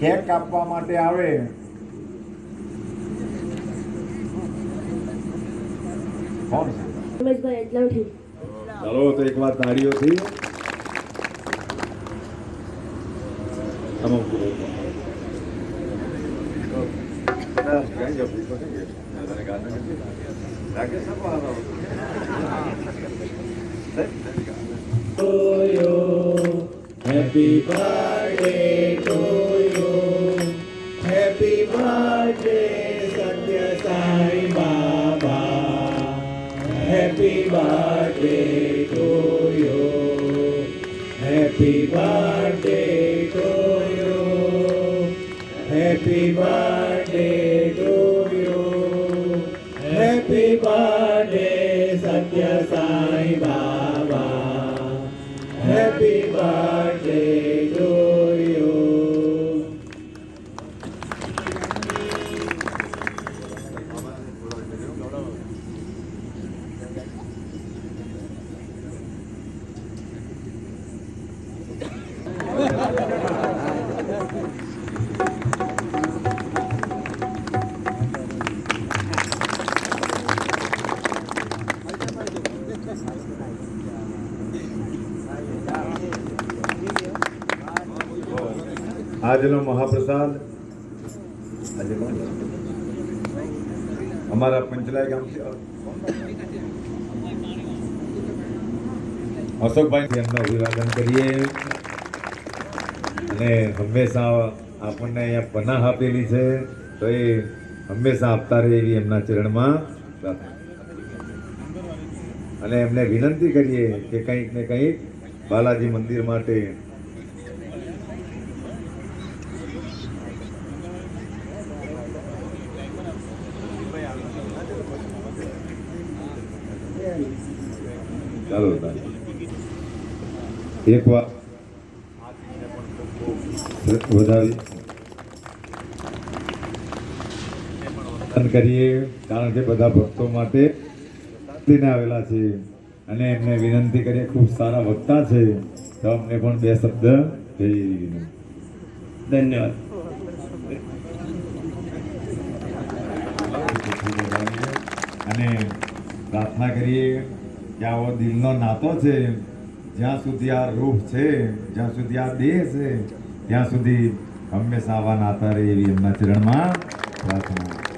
Cake કાપવા માટે આવે. ચાલો તો એક વાર તાળીઓથી Happy birthday to birthday, Satya Sai Baba. Happy birthday to you. Happy birthday to you. Happy birthday to you. Happy birthday, Satya Sai Baba. Happy birthday આજનો મહાપ્રસાદ આજે? અમારા પંચલાય ગામથી અશોકભાઈ એમનું અભિવાદન કરીએ. અને હંમેશા આપણને અહીંયા પનાહ આપેલી છે. તો એ હંમેશા આપતા રહે એવી એમના ચરણમાં અને એમને વિનંતી કરીએ કે કંઈક ને કંઈક બાલાજી મંદિર માટે ચાલો એક વાર વધારી. કરીએ, કારણ કે બધા ભક્તો માટે આવેલા છે. અને એમને વિનંતી કરીએ, ખૂબ સારા વક્તા છે. તો અમને પણ બે શબ્દ ધન્યવાદ અને પ્રાર્થના કરીએ કે આવો દિલનો નાતો છે, જ્યાં સુધી આ રૂપ છે, જ્યાં સુધી આ દેહ છે, ત્યાં સુધી હંમેશા આવા નાતા રહે એવી એમના ચરણમાં પ્રાર્થના.